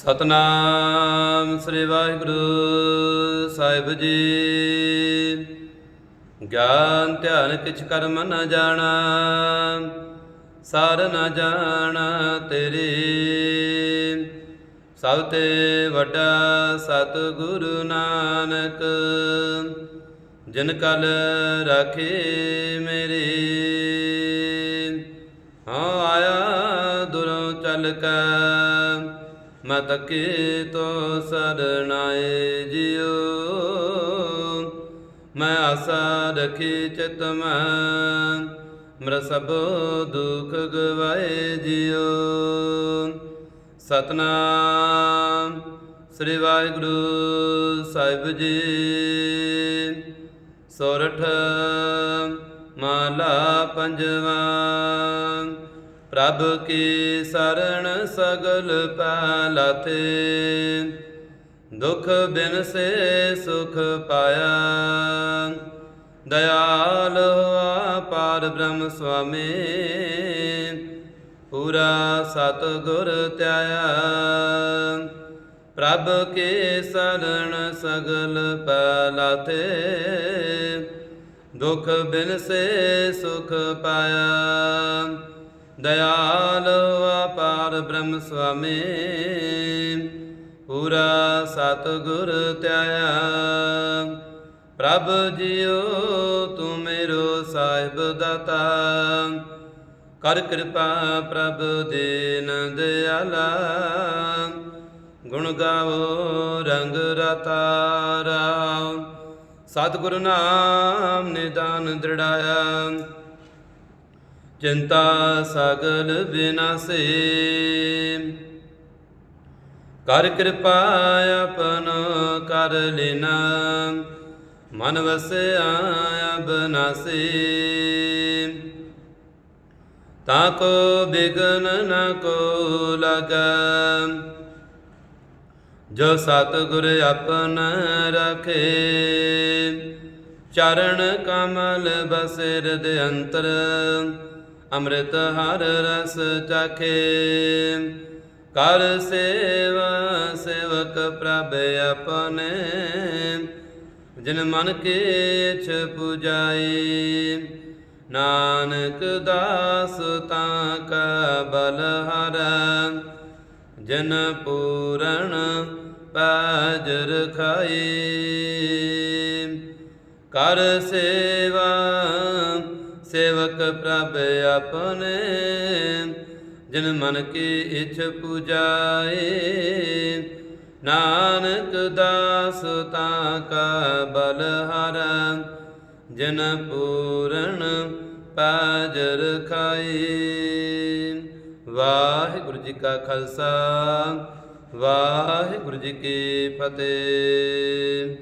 ਸਤਨਾਮ ਸ੍ਰੀ ਵਾਹਿਗੁਰੂ ਸਾਹਿਬ ਜੀ। ਗਿਆਨ, ਧਿਆਨ, ਕਿਛ ਕਰਮ ਨ ਜਾਣਾ, ਸਾਰ ਨਾ ਜਾਣਾ ਤੇਰੇ। ਸਭ ਤੇ ਵੱਡਾ ਸਤਿਗੁਰੂ ਨਾਨਕ, ਜਿਨ ਕਲ ਰਾਖੇ ਮੇਰੇ। ਹਾਂ, ਆਇਆ ਦੁਰੋਂ ਚੱਲ ਕੈ ਮੈਂ ਤੱਕੇ ਤੋ ਸਰਣਾਏ ਜਿਉ। ਮੈਂ ਆਸਾ ਰਖੀ ਚਿਤ ਮੈਂ, ਮਰ ਸਭ ਦੁਖ ਗਵਾਏ ਜਿਉ। ਸਤਨਾਮ ਸ੍ਰੀ ਵਾਹਿਗੁਰੂ ਸਾਹਿਬ ਜੀ। ਸੋਰਠ ਮਾਲਾ ਪੰਜਵਾ ਪ੍ਰਭ ਕੀ ਸਰਣ ਸਗਲ ਪਾਲਾਥੇ, ਦੁਖ ਬਿਨ ਸੇ ਸੁਖ ਪਾਇਆ। ਦਇਆਲ ਹੋਆ ਪਾਰ ਬ੍ਰਹਮ ਸੁਆਮੀ, ਪੂਰਾ ਸਤ ਗੁਰ ਧਿਆਇਆ। ਪ੍ਰਭ ਕੇ ਸਰਣ ਸਗਲ ਪਲਾਥੇ, ਦੁਖ ਬਿਨ ਸੇ ਸੁਖ ਪਾਇਆ। ਦਇਆਲ ਅਪਾਰ ਬ੍ਰਹਮ ਸੁਆਮੀ ਪੂਰਾ ਸਤ ਗੁਰ ਧਿਆਇਆ। ਪ੍ਰਭ ਜੀਓ, ਤੂੰ ਮੇਰੋ ਸਾਹਿਬ ਦਾਤਾ। ਕਰ ਕਿਰਪਾ ਪ੍ਰਭ ਦੀਨ ਦਿਆਲਾ ਗੁਣ ਗਾਵੋ ਰੰਗ ਰਤਾ ਰਾਮ ਸਤਿਗੁਰੂ ਨਾਮ ਨਿਦਾਨ ਦ੍ਰਿੜਾਇਆ। ਚਿੰਤਾ ਸਗਲ ਬਿਨਾਸੇ। ਕਰ ਕਿਰਪਾ ਆਪਨ ਕਰ ਲੈਨਾ, ਮਨ ਵਸਿਆ ਬਨਾਸੇ ਤਾ ਕੋ ਬਿਗਨ ਨ ਕੋ ਲਗਾ, ਜੋ ਸਤ ਗੁਰ ਆਪਨ ਰਖੇ। ਚਰਨ ਕਮਲ ਬਸਿਰ ਦੇ ਅੰਤਰ ਅੰਮ੍ਰਿਤ ਹਰ ਰਸ ਚਾਖੇ। ਕਰ ਸੇਵਾ ਸੇਵਕ ਪ੍ਰਭ ਆਪਣੇ। ਜਿਨ ਮਨ ਕੇ ਇਛ ਪੁਜਾਈ। ਨਾਨਕ ਦਾਸ ਤਾਂ ਕਾ ਬਲ ਹਰ। ਜਨ ਪੂਰਨ ਪਾਜ ਰਖਾਈ। ਕਰ ਸੇਵਾ ਸੇਵਕ ਪ੍ਰਭ ਆਪਨੇ ਜਿਨ ਮਨ ਕੀ ਇਛ ਪੁਜਾਏ। ਨਾਨਕ ਦਾਸ ਤਾ ਕਾ ਬਲ ਹਰ, ਜਿਨ ਪੂਰਨ ਪਾਜ ਰਖਾਈ ਵਾਹਿਗੁਰੂ ਜੀ ਕਾ ਖਾਲਸਾ, ਵਾਹਿਗੁਰੂ ਜੀ ਕੀ ਫਤਿਹ।